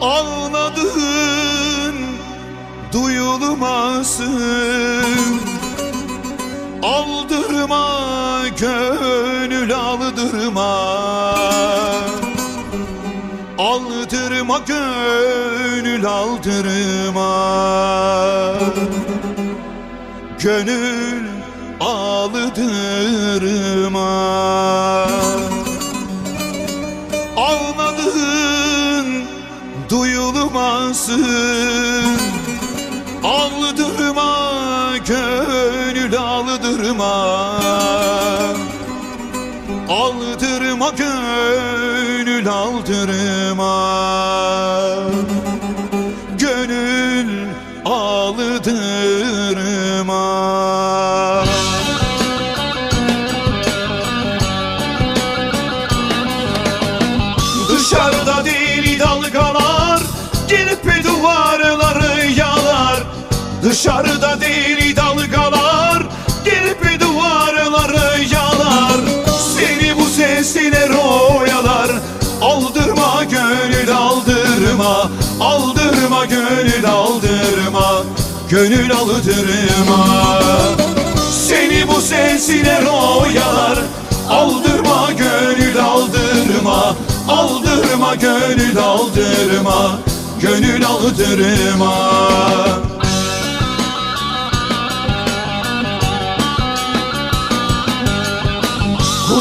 Ağladığın duyulmasın. Aldırma gönül aldırma. Aldırma gönül aldırma. Gönül aldırma. Ağladığın duyulmasın. Aldırma gönül aldırma Aldırma gönül aldırma Dışarıda deli dalgalar Gelip duvarları yalar. Seni bu sesler oyalar Aldırma gönül aldırma Aldırma gönül aldırma Gönül aldırma. Seni bu sesler oyalar Aldırma gönül aldırma Aldırma gönül aldırma Gönül aldırma